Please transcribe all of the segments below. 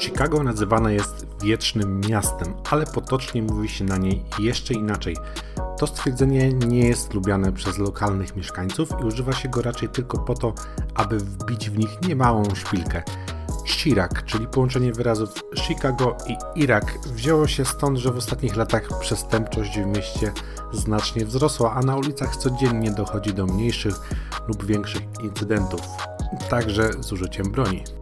Chicago nazywane jest wiecznym miastem, ale potocznie mówi się na niej jeszcze inaczej. To stwierdzenie nie jest lubiane przez lokalnych mieszkańców i używa się go raczej tylko po to, aby wbić w nich niemałą szpilkę. Chirac, czyli połączenie wyrazów Chicago i Irak, wzięło się stąd, że w ostatnich latach przestępczość w mieście znacznie wzrosła, a na ulicach codziennie dochodzi do mniejszych lub większych incydentów, także z użyciem broni.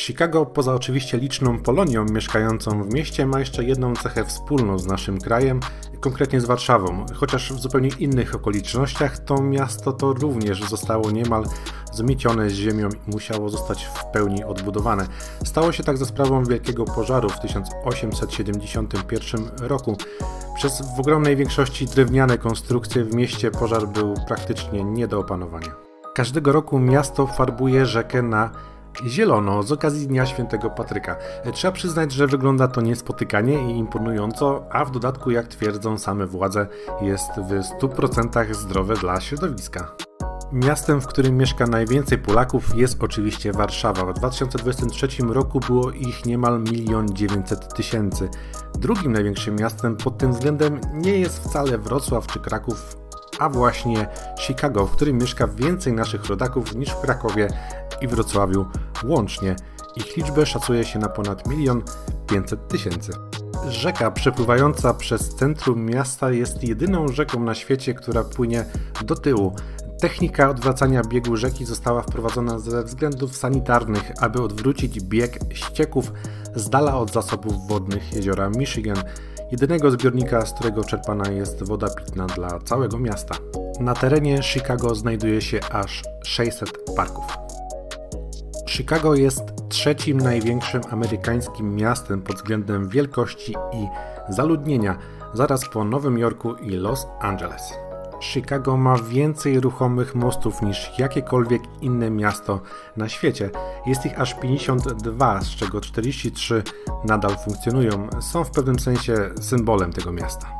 Chicago, poza oczywiście liczną Polonią mieszkającą w mieście, ma jeszcze jedną cechę wspólną z naszym krajem, konkretnie z Warszawą. Chociaż w zupełnie innych okolicznościach, to miasto to również zostało niemal zmiecione z ziemią i musiało zostać w pełni odbudowane. Stało się tak za sprawą wielkiego pożaru w 1871 roku. Przez w ogromnej większości drewniane konstrukcje w mieście pożar był praktycznie nie do opanowania. Każdego roku miasto farbuje rzekę na zielono z okazji Dnia Świętego Patryka. Trzeba przyznać, że wygląda to niespotykanie i imponująco, a w dodatku, jak twierdzą same władze, jest w 100% zdrowe dla środowiska. Miastem, w którym mieszka najwięcej Polaków jest oczywiście Warszawa. W 2023 roku było ich niemal 1 900 tysięcy. Drugim największym miastem pod tym względem nie jest wcale Wrocław czy Kraków, a właśnie Chicago, w którym mieszka więcej naszych rodaków niż w Krakowie i Wrocławiu łącznie. Ich liczbę szacuje się na ponad 1 500 tysięcy. Rzeka przepływająca przez centrum miasta jest jedyną rzeką na świecie, która płynie do tyłu. Technika odwracania biegu rzeki została wprowadzona ze względów sanitarnych, aby odwrócić bieg ścieków z dala od zasobów wodnych jeziora Michigan, jedynego zbiornika, z którego czerpana jest woda pitna dla całego miasta. Na terenie Chicago znajduje się aż 600 parków. Chicago jest trzecim największym amerykańskim miastem pod względem wielkości i zaludnienia, zaraz po Nowym Jorku i Los Angeles. Chicago ma więcej ruchomych mostów niż jakiekolwiek inne miasto na świecie. Jest ich aż 52, z czego 43 nadal funkcjonują. Są w pewnym sensie symbolem tego miasta.